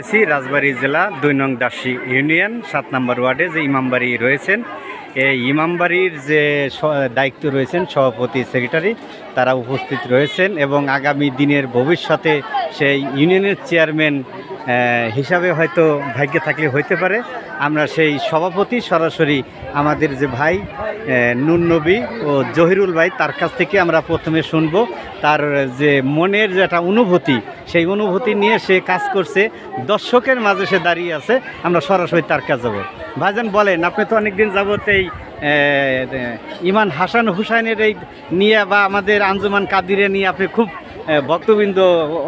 রয়েছি রাজবাড়ী জেলা দুই নং দাসী ইউনিয়ন, সাত নম্বর ওয়ার্ডে যে ইমামবাড়ি রয়েছেন। এই ইমামবাড়ির যে দায়িত্ব রয়েছেন সভাপতি, সেক্রেটারি, তারা উপস্থিত রয়েছেন এবং আগামী দিনের ভবিষ্যতে সেই ইউনিয়নের চেয়ারম্যান হিসাবে হয়তো ভাগ্যে থাকলে হইতে পারে। আমরা সেই সভাপতি সরাসরি আমাদের যে ভাই নুন নবী ও জহিরুল ভাই, তার কাছ থেকে আমরা প্রথমে শুনব। তার যে মনের যে একটা অনুভূতি, সেই অনুভূতি নিয়ে সে কাজ করছে। দর্শকের মাঝে সে দাঁড়িয়ে আছে। আমরা সরাসরি তার কাছে যাব। ভাইজান বলেন, আপনি তো অনেকদিন যাবত এই ইমান হাসান হুসাইনের এই নিয়ে বা আমাদের আঞ্জুমান কাদিরে নিয়ে আপনি খুব ভক্তবৃন্দ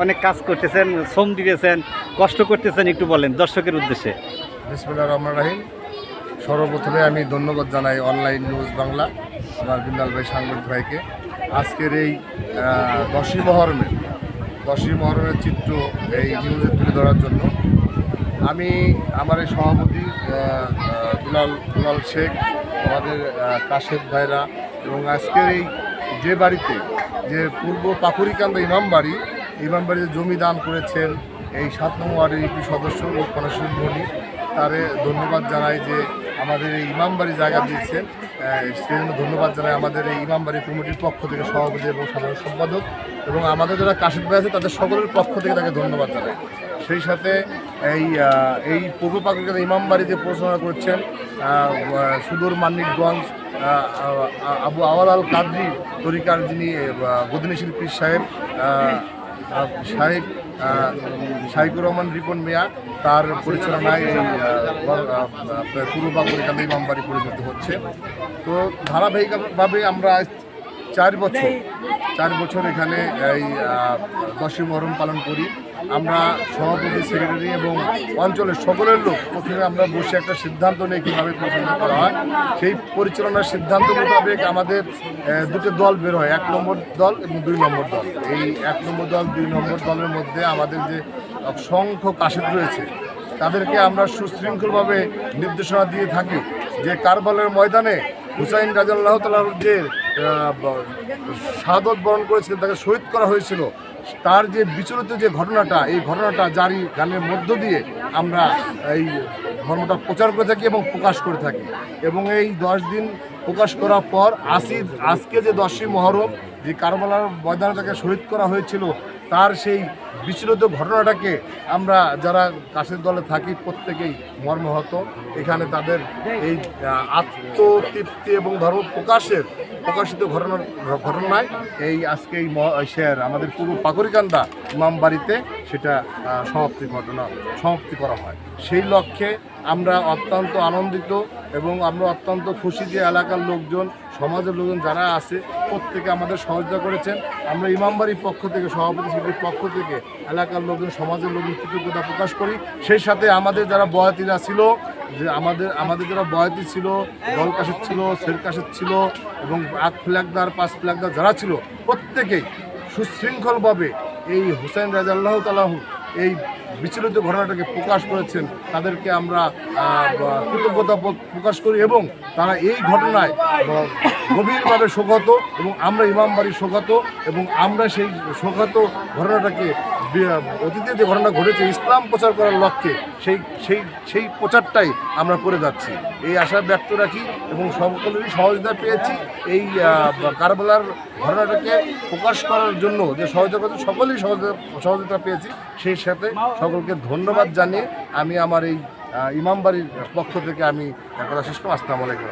অনেক কাজ করতেছেন, শ্রম দিতেছেন, কষ্ট করতেছেন, একটু বলেন, দর্শকের উদ্দেশ্যে। বিসমুল্লাহ রহমান রাহিম। সর্বপ্রথমে আমি ধন্যবাদ জানাই অনলাইন নিউজ বাংলা, আমার বিন্দাল ভাই সাংবাদিক ভাইকে। আজকের এই দশই মহরমের দশই মহরমের চিত্র এই নিউজে তুলে ধরার জন্য আমি আমার এই সভাপতি দুলাল দুলাল শেখ, আমাদের কাশেদ ভাইরা এবং আজকের এই যে বাড়িতে যে পূর্ব পাকুরিকান্দা ইমাম বাড়ি ইমাম বাড়িতে জমি দান করেছেন এই সাত নম্বর ওয়ার্ডের ইপি সদস্য লোকমানসুর মণি। তারে ধন্যবাদ জানাই যে আমাদের এই ইমামবাড়ি জায়গা দিয়েছেন। সেই জন্য ধন্যবাদ জানাই আমাদের এই ইমামবাড়ি কমিটির পক্ষ থেকে সভাপতি এবং সাধারণ সম্পাদক এবং আমাদের যারা কাশিদ ভাই আছে তাদের সকলের পক্ষ থেকে তাকে ধন্যবাদ জানাই। সেই সাথে এই এই পূর্ব পাকিস্তান ইমামবাড়ি যে পরিচালনা করছেন সুদূর আহ, আবু আওয়াল আল কাদরি তরিকার যিনি গদিনী শিল্পী সাহেব শাহেক শাহিকুর রহমান রিপন মিয়া, তার পরিচালনায় এই পূর্ব বাগুড়িকান্দ ইমামবাড়ি পরিণত হচ্ছে। তো ধারাবাহিকভাবে আমরা চার বছর চার বছর এখানে এই দশই মহরম পালন করি। আমরা সভাপতি, সেক্রেটারি এবং অঞ্চলের সকলের লোক প্রথমে আমরা বসে একটা সিদ্ধান্ত নিয়ে কীভাবে পরিচালনা করা হয়। সেই পরিচালনার সিদ্ধান্ত মোতাবেক আমাদের দুটো দল বের হয়, এক নম্বর দল এবং দুই নম্বর দল। এই এক নম্বর দল, দুই নম্বর দলের মধ্যে আমাদের যে অসংখ্য কাশেদ রয়েছে, তাদেরকে আমরা সুশৃঙ্খলভাবে নির্দেশনা দিয়ে থাকি যে কারবালের ময়দানে হুসাইন রাজাল্লাহ তালার যে শাহাদত বরণ করেছিলেন, তাকে শহীদ করা হয়েছিল তার যে বিচলিত যে ঘটনাটা, এই ঘটনাটা জারি গানের মধ্য দিয়ে আমরা এই ধর্মটা প্রচার করে থাকি এবং প্রকাশ করে থাকি। এবং এই দশ দিন প্রকাশ করার পর আসি আজকে যে দশই মহরম, যে কারবালার ময়দানে তাকে শহীদ করা হয়েছিল তার সেই বিচলিত ঘটনাটাকে আমরা যারা কাশের দলে থাকি প্রত্যেকেই মর্মহত। এখানে তাদের এই আত্মতৃপ্তি এবং ধর্ম প্রকাশের, প্রকাশিত ঘটনার, ঘটনায় এই আজকে এই আমাদের পূর্ব পাকুরিকান্দা ইমাম বাড়িতে সেটা সমাপ্তি ঘটনা, সমাপ্তি করা হয়। সেই লক্ষ্যে আমরা অত্যন্ত আনন্দিত এবং আমরা অত্যন্ত খুশি যে এলাকার লোকজন, সমাজের লোকজন যারা আছে, প্রত্যেকে আমাদের সহযোগিতা করেছেন। আমরা ইমামবাড়ির পক্ষ থেকে, সভাপতি সেক্রেটারির পক্ষ থেকে এলাকার লোকজন, সমাজের লোকজন কৃতজ্ঞতা প্রকাশ করি। সেই সাথে আমাদের যারা বয়াতিরা ছিল, যে আমাদের আমাদের যারা বয়াতি ছিল দল কাশের ছিল শের কাশের ছিল এবং আট ফ্ল্যাগদার, পাঁচ ফ্ল্যাগদার যারা ছিল, প্রত্যেকেই সুশৃঙ্খলভাবে এই হুসেন রাজাল্লাহ তালাহু এই বিচলিত ঘটনাটাকে প্রকাশ করেছেন, তাদেরকে আমরা কৃতজ্ঞতা প্রকাশ করি এবং তারা এই ঘটনায় গভীরভাবে শোকাত এবং আমরা ইমামবাড়ি শোকাত এবং আমরা সেই শোকাত ঘটনাটাকে অতীতে যে ঘটনা ঘটেছে ইসলাম প্রচার করার লক্ষ্যে সেই সেই সেই প্রচারটাই আমরা করে যাচ্ছি। এই আশা ব্যক্ত রাখি এবং সকলেরই সহযোগিতা পেয়েছি। এই কারবালার ঘটনাটাকে প্রকাশ করার জন্য যে সহযোগিতা করেছে, সকলেই সহযোগিতা পেয়েছি। সেই সাথে সকলকে ধন্যবাদ জানিয়ে আমি আমার এই ইমামবাড়ির পক্ষ থেকে আমি কথা শেষ করলাম। আসসালামু আলাইকুম।